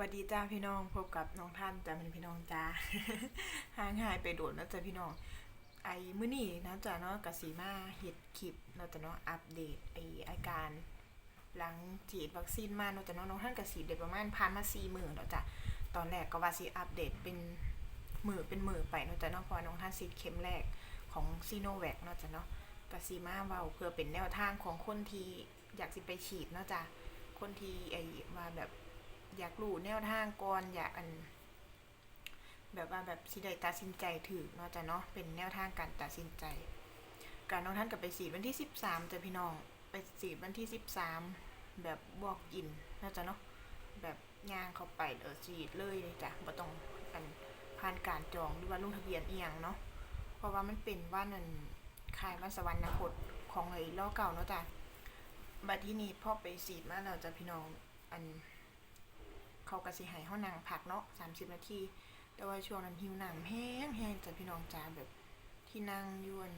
วัสดีจ้าพี่น้องพบกับน้องท่านจ้าเป็นพี่น้องจ้าห่างหายไปโดดนะจ้าพี่น้อง ไอ้มื้อนี้นะจ้าเนาะกสีมาเฮ็ดคลิปเนาจ้าเนาะอัปเดตไอ้อาการ หลังฉีดวัคซีนมาเนาจ้าเนาะน้องท่านกสีเด็ดประมาณผ่านมา4มื้อแล้วจ้ะตอนแรกก็ว่าสิอัปเดตเป็นหมือเป็นหมือไปเนาจ้าเนาะพอน้องท่านฉีเข็มแรกของซีโนแวคเนาจ้าเนาะกสีมาเว้าเพื่อเป็นแนวทางของคนที่อยากสิไปฉีดเนาะจ้ะคนที่ไอ้ว่าแบบ อยากรู้แนวทางก่อนอยากอัน แบบว่าแบบสิได้ตัดสินใจถือเนาะจ้ะเนาะเป็นแนวทางการตัดสินใจ การน้องท่านกับไปสีวันที่สิบสามจ้ะพี่น้องไปสีวันที่สิบสามแบบบอกอินเนาะจ้ะเนาะแบบย่างเข้าไปเออสีดเลยเลยจ้ะบ่ต้องอันผ่านการจองหรือว่าลงทะเบียนเอียงเนาะเพราะว่ามันเป็นว่านั่นคายวันสวรรคตของไอ้ล้อเก่าเนาะจ้ะบัดที่นี้พ่อไปสีดมาแล้วจ้ะพี่น้องอัน เขาก็สิให้เฮานั่งพักเนาะ30 นาที แต่ว่าช่วงนั้นหิวน้ำแห้งแห้งจ้ะพี่น้องจ้าแบบที่นั่งยวน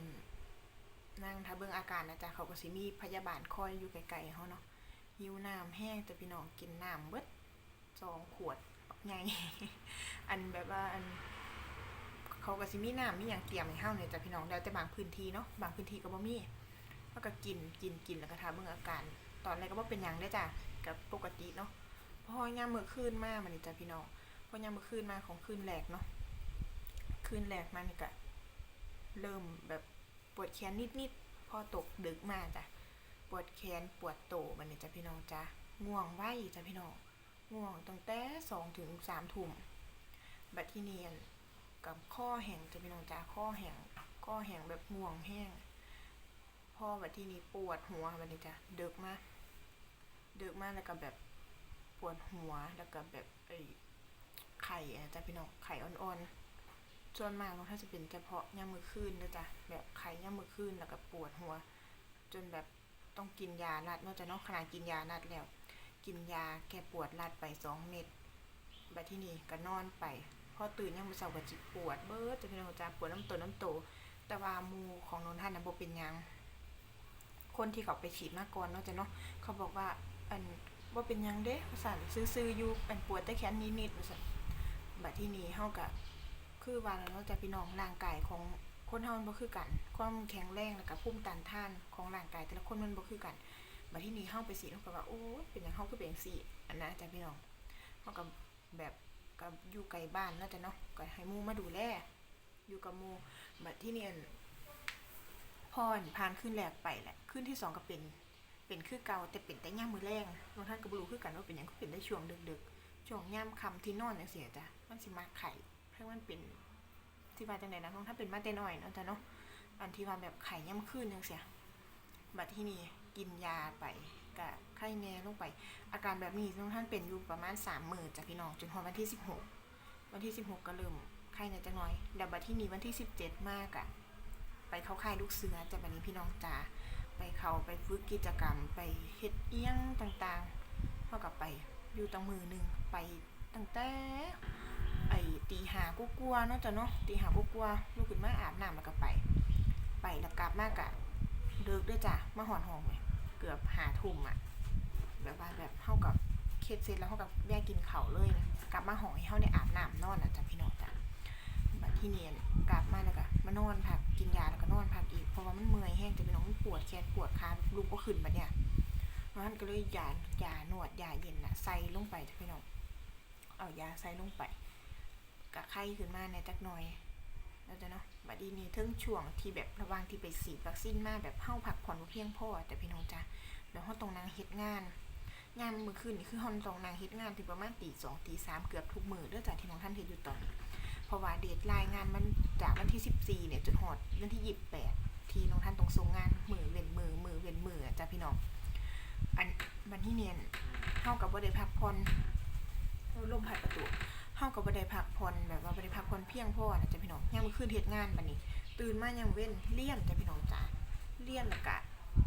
นั่งถ้าเบิ่งอาการนะจ๊ะเขาก็สิมีพยาบาลคอยอยู่ไกลๆเฮาเนาะหิวน้ำแห้งจ้ะพี่น้องกินน้ำเบิดสองขวดใหญ่อันแบบว่าอันเขาก็สิมีน้ำมีหยังเตรียมให้เฮาเนี่ยจ้ะพี่น้องแล้วแต่บางพื้นที่เนาะบางพื้นที่ก็บ่มีเฮาก็กินกินกินแล้วก็ทาเบิ่งอาการ ตอนแรกก็บ่เป็นหยังเด้จ้ะกับปกติเนาะ พอยามมื้อคืนมามันนี่จ้ะพี่น้องพอยามมื้อคืนมาของคืนแรกเนาะคืนแรกมานี่ก็เริ่มแบบปวดแขนนิดๆพอตกดึกมาจ้ะปวดแขนปวดโตมันนี่จ้ะพี่น้องจ้ะง่วงไว้จ้ะพี่น้องง่วงตั้งแต่สองถึงสามทุ่มบัดที่เนียนกับข้อแห้งจ้ะพี่น้องจ้ะข้อแห้งข้อแห้งแบบง่วงแห้งพอบัดที่นี้ปวดหัวมันนี่จ้ะดึกมาดึกมากแล้วก็แบบ ปวดหัวแล้วก็แบบไอ้ไข่อะจ้ะพี่น้องไข่อ่อนๆส่วนมากมันถ้าจะเป็นเฉพาะย่ามมือคืนนะจ๊ะแบบไข่ย่ามมือคืนแล้วก็ปวดหัว จนแบบต้องกินยานัดนอกจากนอกขนาดกินยานัดแล้ว กินยาแก้ปวดรัดไปสองเม็ดบัดที่นี่ก็นอนไปพอตื่นยังมือเช้าก็จิปวดเบิดจ้ะพี่น้องจ้ะปวดน้ำตัวน้ำโต แต่ว่ามูของนนท่านนะบ่เป็นยังคนที่เขาไปฉีดมาก่อนนาะจ้ะเนาะเขาบอกว่าอัน ว่าเป็นยังเด้สั่นซื้อๆอยู่เป็นปวดแต่แขนนิดๆว่าซั่นบัดที่นี้เฮาก็คือว่าแล้วเนาจะพี่น้องร่างกายของคนเฮามันบ่คือกัน ความแข็งแรงแล้วก็ภูมิต้านทานของร่างกาย แต่ละคนมันบ่คือกันบัดที่นี้เฮาไปสิเฮาก็ว่าโอ้เป็นหยังเฮาคือเป็นจังซี่อันนะจ้ะพี่น้องเฮาก็แบบก็อยู่ไกลบ้านเนาะจ้ะเนาะก็ให้หมู่มาดูแลอยู่กับหมู่บัดที่นี่อั่นพอนผ่านขึ้นแรกไปแหละขึ้นที่สองก็เป็น เป็นคือเก่าแต่เป็นแต่ย่ามมือแรงบางท่านก็บรู้คือกันว่าเป็นหยังก็เป็นได้ช่วงดึกๆช่วงย่ามค่ำที่นอนจังซี่จ้ะมันสิมาไข่เพราะมันเป็นที่ว่าจังไดนะบางท่านเป็นมาแต่น้อยเนาะจ้ะเนาะอันที่ว่าแบบไข่ย่ามคืนจังซี่บัดที่นี่กินยาไปก็ไข้แน่ลงไป อาการแบบนี้บางท่านเป็นอยู่ประมาณ3มื้อจ้ะพี่น้องจนฮอวันที่16วันที่16ก็เริ่มไข้แน่จังน้อยแล้วบัดที่นี่วันที่17มากอะไปเข้าค่ายลูกเสือจ้ะบัดนี้พี่น้องจ๋า ไปเขาไปฝึกกิจกรรม ไปเฮ็ดเอียงต่างๆเท่ากับไปอยู่ตั้งมือหนึ่งไปตั้งแต่ไอ้ตีหากูกลัวเนาะจ้ะเนาะตีหากูกลัวลูกขึ้นมาอาบน้ำแล้วก็ไป ไปแล้วกลับมากะเลิกด้วยจ้ะมาหอนหองเลยเกือบหาทุ่มอะแบบว่าแบบเท่ากับเคสเสร็จแล้วเท่ากับแยกกินเขาเลยนะกลับมาหองให้เฮาได้อาบน้ำนอนอะจ้ะ ที่เนียนกลับมาแล้วก็มานอนพักกินยาแล้วก็นอนพักอีกเพราะว่ามันเมื่อยแห้งจะพี่น้องปวดแขนปวดขาลูกก็ขึ้นบัดเนี่ยมันก็เลยยายาหนวดยาเย็นน่ะใส่ลงไปจ้ะพี่น้องเอายาใส่ลงไปกะไข้ขึ้นมาในจักหน่อยแล้วจ้ะเนาะบัดนี้นี่เทิงช่วงที่แบบระว่างที่ไปฉีดวัคซีนมาแบบเฮาพักผ่อนบ่เพียงพอแต่พี่น้องจ้ะแล้วเฮาต้องนั่งเฮ็ดงานงานมื้อคืนนี่คือเฮาต้องนั่งเฮ็ดงานถึงประมาณตีสองตีสามเกือบทุกมื้อเด้อจ้ะที่น้องท่านเฮ็ดอยู่ตอนนี้ ราะว่าเดทไลน์งานมันจากวันที่ 14 เนี่ยจนฮอดวันที่ 28 ที่น้องท่านต้องส่งงานมือเว้นมือมือเว้นมือจ้ะพี่น้อง อันวันที่เนียนเฮากับบ่ได้พักผ่อนลมพัดประตูเฮาก็บ่ได้พักผ่อนแบบว่าบ่ได้พักผ่อนเพียงพอนะจ้ะพี่น้องยามมื้อคืนเฮ็ดงานบัดนี้ ตื่นมายามเว้นเรียนจ้ะพี่น้องจ้าเรียนแล้วก็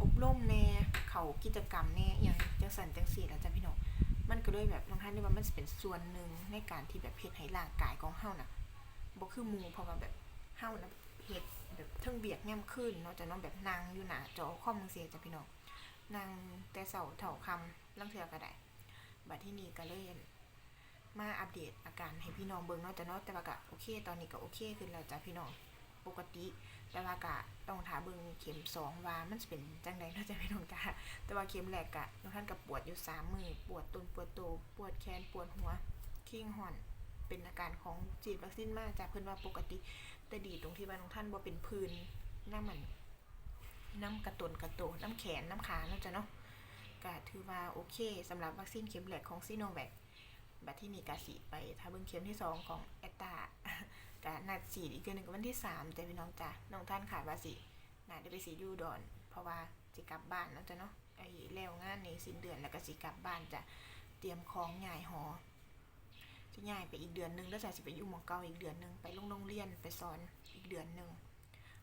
อบรมแน่เขากิจกรรมแน่อหยังจังซั่นจังซี่ล่ะจ้ะพี่น้องมันก็เลยแบบบางท่านนี่ว่ามันเป็นส่วนหนึ่งในการที่แบบเฮ็ดให้ร่างกายของเฮาน่ะ บ่คือหมู่เพราะว่าแบบเฮานะเฮ็ดแบบเทิงเบียกยามคืนเนาะจะเนาะแบบนั่งอยู่หน้าจอคอมจังซี่จ้ะพี่น้องนั่งแต่เช้าเท่าค่ำลางเทื่อก็ได้บัดที่นี้ก็เล่นมาอัปเดตอาการให้พี่น้องเบิ่งเนาะจ้ะเนาะแต่ว่าก็โอเค ตอนนี้ก็โอเคขึ้นแล้วจ้ะพี่น้องปกติ แต่ว่าก็ต้องถาเบิ่งเข็มสองว่ามันจะเป็นจังใดเนาะจ้ะพี่น้องจ้าแต่ว่าเข็มแรกกะน้องท่านก็ปวดอยู่สามมือปวดต้นปวดโตปวดแขนปวดหัวคิงห่อน เป็นอาการของฉีดวัคซีนมากจากเพิ่นว่าปกติ แต่ดีตรงที่ว่าน้องท่านบ่เป็นพื้นน้ำมันน้ำกระตุนกระโตน้ำแขนน้ำขาเนาะจ้ะเนาะก็ถือว่าโอเคสำหรับวัคซีนเข็มแรกของซีโนแวคบัดที่นี่กะสีไป ถ้าเบิ่งเข็มที่สองของแอตตากะนัดสีดอีกเดือนหนึงวันที่สามจะพี่น้องจ้ะน้องท่านขาดว่าสิน่าจะไปสีดอยูดอน เพราะว่าสิกลับบ้านเนาะจ้ะเนาะไอ้แล้วงานในสิ้นเดือนแล้วก็สิกลับบ้านจะเตรียมของย้ายหอ จะย้ายไปอีกเดือนหนึงแล้วจะสิไปอยู่หมองเก่าอีกเดือนหนึงไปลงโรงเรียนไปสอนอีกเดือนหนึง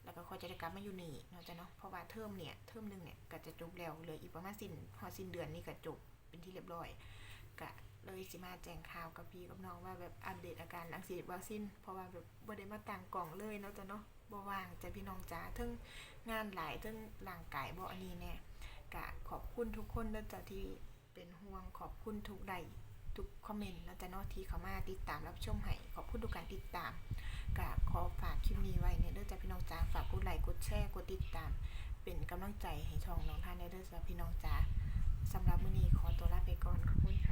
แล้วก็คอยจะได้กลับมาอยู่นี่เนาะจ้ะเนาะเพราะว่าเทอมเนี่ยเทอมหนึงเนี่ยก็จะจบแล้วเหลืออีกประมาณสิ้นพอสิ้นเดือนนี่ก็จบเป็นที่เรียบร้อยก็เลยสิมาแจ้งข่าวกับพี่กับน้องว่าแบบอัปเดตอาการหลังฉีดวัคซีนเพราะว่าแบบบ่ได้มาต่างกล่องเลยเนาะจ้ะเนาะบ่ว่างจ้ะพี่น้องจ้าทั้งงานหลายทั้งร่างกายบ่อันนี้แน่ก็ขอบคุณทุกคนเด้อจ้ะที่เป็นห่วงขอบคุณทุกใด ทุกคอมเมนต์เราจะนอทีเขามาติดตามรับชมให้ขอบคุณทุกการติดตามก็ขอฝากคลิปนี้ไว้เนี่ยเด้อจ้ะพี่น้องจ๋าฝากกดไลค์กดแชร์กดติดตาม เป็นกำลังใจให้ช่องน้องท่านเด้อจ้าพี่น้องจ๋าสำหรับมื้อนี้ขอตัวลาไปก่อนขอบคุณค่ะ